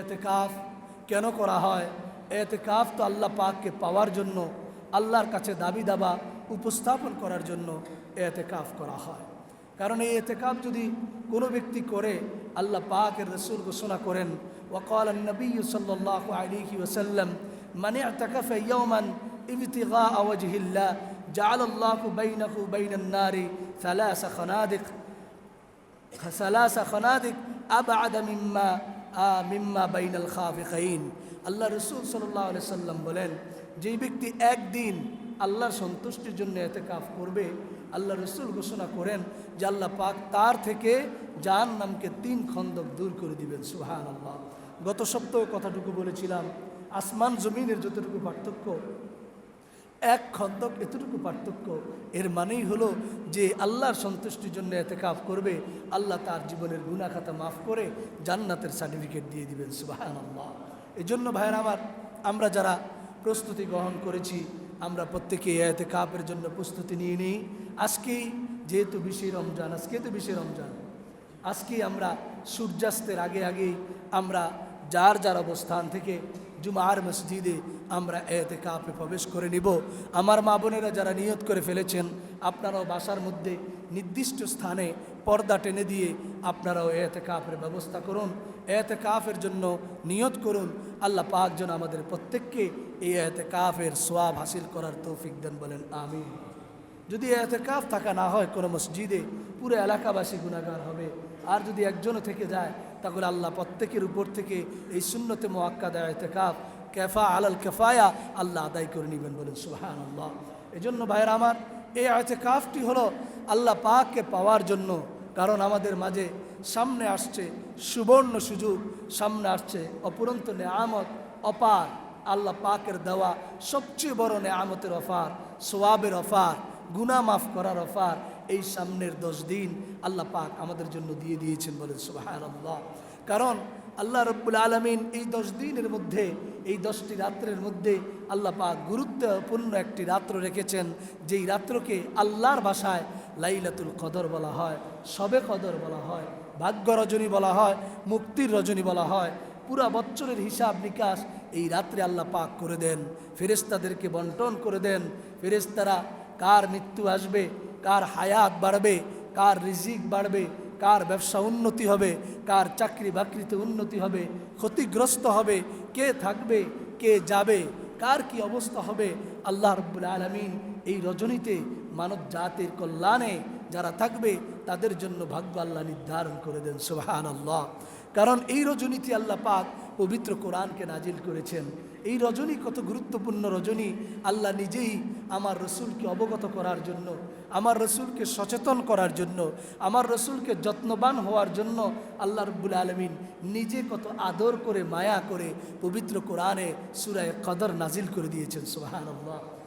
এতেকাফ কেন করা হয়? এতেকাফ তো আল্লাহ পাককে পাওয়ার জন্য, আল্লাহর কাছে দাবি দাবা উপস্থাপন করার জন্য এতেকাফ করা হয়। কারণ এই এতেকাফ যদি কোনো ব্যক্তি করে, আল্লাহ পাকের রসুল ঘোষণা করেন ওকাল নবী সাল্লাহ ওসাল্লাম মানে এতেকাফ ইয়মান ইবতিগা আওয়াজহিল্লা জাল আল্লাহ বাইনাহু বাইনান নারী সালাসা খনাদিক সালাসা খনাদিক আবাদ মিম্মা মিম্মা বাইনাল খাফিকাইন। আল্লাহ রসুল সাল্লাহ আলি সাল্লাম বলেন, যেই ব্যক্তি একদিন আল্লাহর সন্তুষ্টির জন্য এতে কাফ করবে, আল্লাহ রসুল ঘোষণা করেন যে আল্লাহ পাক তার থেকে জান নামকে তিন খন্দক দূর করে দিবেন সুহান আল্লাহ গত সপ্তাহ কথাটুকু বলেছিলাম, আসমান জমিনের যতটুকু পার্থক্য এক খন্দক এতটুকু পার্থক্য। এর মানেই হলো যে আল্লাহর সন্তুষ্টির জন্য এতে কাফ করবে, আল্লাহ তার জীবনের গুণা খাতা মাফ করে জান্নাতের সার্টিফিকেট দিয়ে দিবেন সুবাহান আল্লাহ এই জন্য ভাইয়ের আমার, আমরা যারা প্রস্তুতি গ্রহণ করেছি, আমরা প্রত্যেকে এতে কাপের জন্য প্রস্তুতি নিয়ে নিই। আজকেই যেহেতু বেশি রমজান, আজকে তো বেশি রমজান, আজকেই আমরা সূর্যাস্তের আগে আগেই আমরা যার যার অবস্থান থেকে জুমার মসজিদে আমরা এতে কাপে প্রবেশ করে নিব। আমার মা বোনেরা যারা নিয়ত করে ফেলেছেন, আপনারাও বাসার মধ্যে নির্দিষ্ট স্থানে পর্দা টেনে দিয়ে আপনারাও এতে কাপের ব্যবস্থা করুন। এতে কাফের জন্য নিয়ত করুন। আল্লাহ পাক আমাদের প্রত্যেককে এই এতে কাফের সোয়াব হাসিল করার তৌফিক দেন বলেন আমি যদি এতে কাফ থাকা না হয়, কোনো মসজিদে পুরো এলাকাবাসী গুণাগার হবে। আর যদি একজনও থেকে যায় তাহলে আল্লাহ প্রত্যেকের উপর থেকে এই শূন্যতে মোয়াক্কাদা এতে কাফ কেফা আলাল কেফায়া আল্লাহ আদায় করে নেবেন বলেন সুহান আল্লাহ এই জন্য ভাইয়ের আমার, এই আয়তে কাফটি হলো আল্লাহ পাককে পাওয়ার জন্য, কারণ আমাদের মাঝে সামনে আসছে সুবর্ণ সুযোগ, সামনে আসছে অপুরন্ত নেয়ামত, অপার, আল্লাহ পাকের দেওয়া সবচেয়ে বড় নেয়ামতের অফার, সোয়াবের অফার গুনা মাফ করার অফার এই সামনের দশ দিন আল্লাহ পাক আমাদের জন্য দিয়ে দিয়েছেন বলেন সুবাহান আল্লাহ কারণ আল্লাহ রব্বুল আলমিন এই দশ দিনের মধ্যে, এই দশটি রাত্রের মধ্যে আল্লাহ পাক গুরুত্বপূর্ণ একটি রাত্র রেখেছেন, যেই রাত্রকে আল্লাহর ভাষায় লাইলাতুল কদর বলা হয়, সবে কদর বলা হয়, ভাগ্য রজনী বলা হয়, মুক্তির রজনী বলা হয়, পুরা বছরের হিসাব নিকাশ এই রাত্রে আল্লাহ পাক করে দেন। ফেরেস্তাদেরকে বন্টন করে দেন। ফেরেস্তারা কার মৃত্যু আসবে? কার হায়াত বাড়বে, কার রিজিক বাড়বে, কার ব্যবসা উন্নতি হবে, কার চাকরি বাকরিতে উন্নতি হবে, ক্ষতিগ্রস্ত হবে, কে থাকবে, কে যাবে, কার কি অবস্থা হবে, আল্লাহ রব্বুল আলমিন এই রজনীতে মানব জাতির কল্যাণে যারা থাকবে, তাদের জন্য ভাগ্য আল্লাহ নির্ধারণ করে দেন সুবাহান আল্লাহ কারণ এই রজনীতি আল্লাহ পাক পবিত্র কোরআনকে নাজিল করেছেন। এই রজনী কত গুরুত্বপূর্ণ রজনী, আল্লাহ নিজেই আমার রসুলকে অবগত করার জন্য আমার রসুলকে সচেতন করার জন্য, আমার রসুলকে যত্নবান হওয়ার জন্য আল্লাহ রব্বুল আলমিন নিজে কত আদর করে, মায়া করে পবিত্র কোরআনে সুরায় কদর নাজিল করে দিয়েছেন আল্লাহ